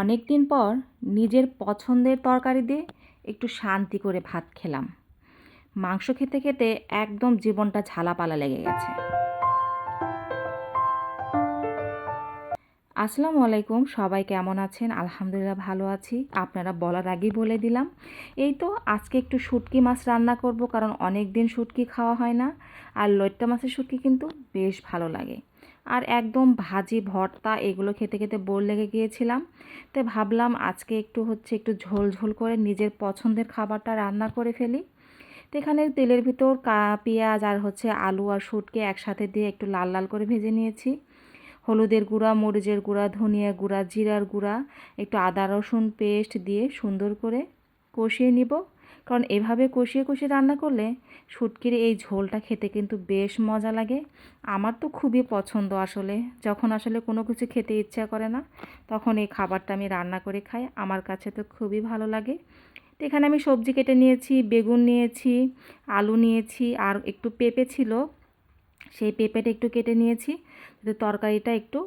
অনেক দিন পর নিজের পছন্দের তরকারি দিয়ে একটু শান্তি করে ভাত খেলাম। মাংস খেতে খেতে একদম জীবনটা ঝালাপালা লেগে গেছে। আসসালামু আলাইকুম, সবাই কেমন আছেন? আলহামদুলিল্লাহ ভালো আছি। আপনারা বলার আগেই বলে দিলাম, এই তো আজকে একটু শুটকি মাছ রান্না করব কারণ অনেক দিন শুটকি খাওয়া হয় না। আর লইট্টা মাছের শুটকি কিন্তু বেশ ভালো লাগে। আর একদম ভাজি, ভর্তা এগুলো খেতে খেতে বোর লেগে গিয়েছিলাম। তো ভাবলাম আজকে একটু হচ্ছে একটু ঝোল ঝোল করে নিজের পছন্দের খাবারটা রান্না করে ফেলি। তো এখানে তেলের ভিতর কা, পেঁয়াজ আর হচ্ছে আলু আর শুটকে একসাথে দিয়ে একটু লাল লাল করে ভেজে নিয়েছি। হলুদের গুঁড়া, মরিচের গুঁড়া, ধনিয়া গুঁড়া, জিরার গুঁড়া, একটু আদা রসুন পেস্ট দিয়ে সুন্দর করে কষিয়ে নিব। কারণ এভাবে কষিয়ে কষিয়ে রান্না করলে শুটকির এই ঝোলটা খেতে কিন্তু বেশ মজা লাগে। আমার তো খুবই পছন্দ আসলে। যখন আসলে কোনো কিছু খেতে ইচ্ছা করে না, তখন এই খাবারটা আমি রান্না করে খাই। আমার কাছে তো খুবই ভালো লাগে। তো এখানে আমি সবজি কেটে নিয়েছি, বেগুন নিয়েছি, আলু নিয়েছি, আর একটু পেঁপে ছিল। সেই পেঁপেটা একটু কেটে নিয়েছি। তরকারিটা একটু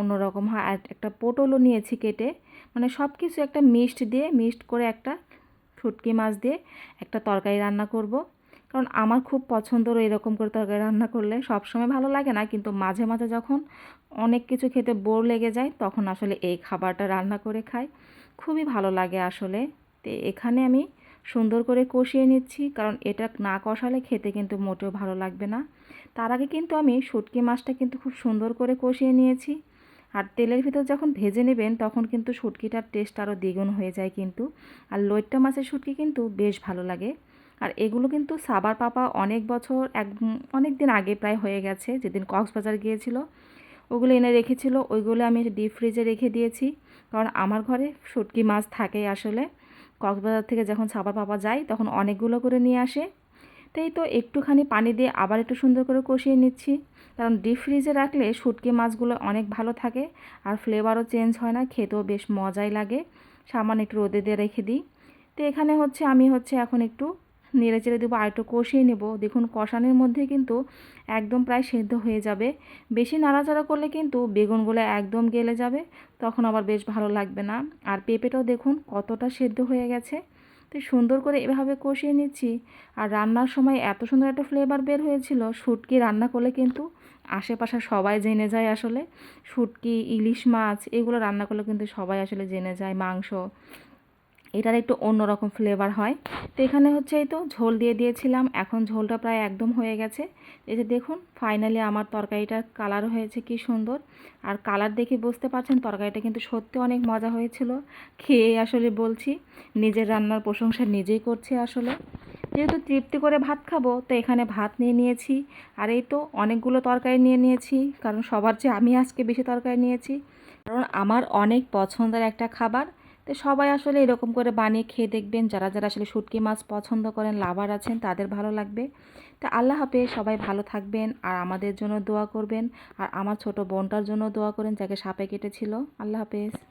অন্যরকম হয়। আর একটা পটলও নিয়েছি কেটে। মানে সব কিছু একটা মিক্সড দিয়ে, মিক্সড করে একটা শুটকি মাছ দিয়ে একটা তরকারি রান্না করব। কারণ আমার খুব পছন্দ এরকম করে তরকারি রান্না করলে। সব সময় ভালো লাগে না, কিন্তু মাঝে মাঝে যখন অনেক কিছু খেতে বোর লেগে যায়, তখন আসলে এই খাবারটা রান্না করে খাই। খুবই ভালো লাগে আসলে। তো এখানে আমি সুন্দর করে কষিয়ে নিচ্ছি, কারণ এটা না কষালে খেতে কিন্তু মোটেও ভালো লাগবে না। তার আগে কিন্তু আমি শুটকি মাছটা কিন্তু খুব সুন্দর করে কষিয়ে নিয়েছি। আর তেলের ভিতর যখন ভেজে নেবেন, তখন কিন্তু শুটকিটার টেস্ট আরও দ্বিগুণ হয়ে যায় কিন্তু। আর লইট্টা মাছের শুটকি কিন্তু বেশ ভালো লাগে। আর এগুলো কিন্তু সাবার পাপা অনেক বছর, এক, অনেক দিন আগে প্রায় হয়ে গেছে, যেদিন কক্সবাজার গিয়েছিল। ওগুলো এনে রেখেছিল, ওইগুলো আমি ডিপ ফ্রিজে রেখে দিয়েছি। কারণ আমার ঘরে শুটকি মাছ থাকে আসলে। কক্সবাজার থেকে যখন সাবার পাপা যায়, তখন অনেকগুলো করে নিয়ে আসে। তাই তো একটুখানি পানি দিয়ে আবার একটু সুন্দর করে কষিয়ে নিচ্ছি। কারণ ডিপ ফ্রিজে রাখলে শুটকি মাছগুলো অনেক ভালো থাকে আর ফ্লেভারও চেঞ্জ হয় না, খেতেও বেশ মজাই লাগে। সামান্য একটু রোদে দিয়ে রেখে দিই। তো এখানে হচ্ছে আমি হচ্ছে এখন একটু নেড়ে চেড়ে দেবো আর একটু কষিয়ে নেব। দেখুন কষানোর মধ্যে কিন্তু একদম প্রায় সেদ্ধ হয়ে যাবে। বেশি নাড়াচাড়া করলে কিন্তু বেগুনগুলো একদম গেলে যাবে, তখন আবার বেশ ভালো লাগবে না। আর পেঁপেটাও দেখুন কতটা সেদ্ধ হয়ে গেছে। তো সুন্দর করে এভাবে কষিয়ে নিচ্ছি। আর রান্নার সময় এত সুন্দর একটা ফ্লেভার বের হয়েছিল, শুটকি রান্না করলে কিন্তু আশেপাশে সবাই জেনে যায় আসলে। শুটকি, ইলিশ মাছ, এগুলো রান্না করলে কিন্তু সবাই আসলে জেনে যায়, মাংস। এটার একটু অন্যরকম ফ্লেভার হয়। তো এখানে হচ্ছে এই তো ঝোল দিয়ে দিয়েছিলাম। এখন ঝোলটা প্রায় একদম হয়ে গেছে। এই যে দেখুন ফাইনালি আমার তরকারিটার কালার হয়েছে কি সুন্দর। আর কালার দেখে বুঝতে পারছেন, তরকারিটা কিন্তু সত্যি অনেক মজা হয়েছিল। খেয়ে আসলে বলছি, নিজের রান্নার প্রশংসা নিজেই করছি আসলে। যেহেতু তৃপ্তি করে ভাত খাব, তো এখানে ভাত নিয়ে নিয়েছি। আর এই তো অনেকগুলো তরকারি নিয়ে নিয়েছি, কারণ সবার চেয়ে আমি আজকে বেশি তরকারি নিয়েছি। কারণ আমার অনেক পছন্দের একটা খাবার তো সবাই আসলে এরকম করে বানিয়ে খেয়ে দেখবেন। যারা যারা আসলে শুটকি মাছ পছন্দ করেন, লাভার আছেন, তাদের ভালো লাগবে। তো আল্লাহ হাফেজ, সবাই ভালো থাকবেন আর আমাদের জন্য দোয়া করবেন। আর আমার ছোট বোনটার জন্য দোয়া করেন যাকে সাপে কেটেছিল। আল্লাহ হাফেজ।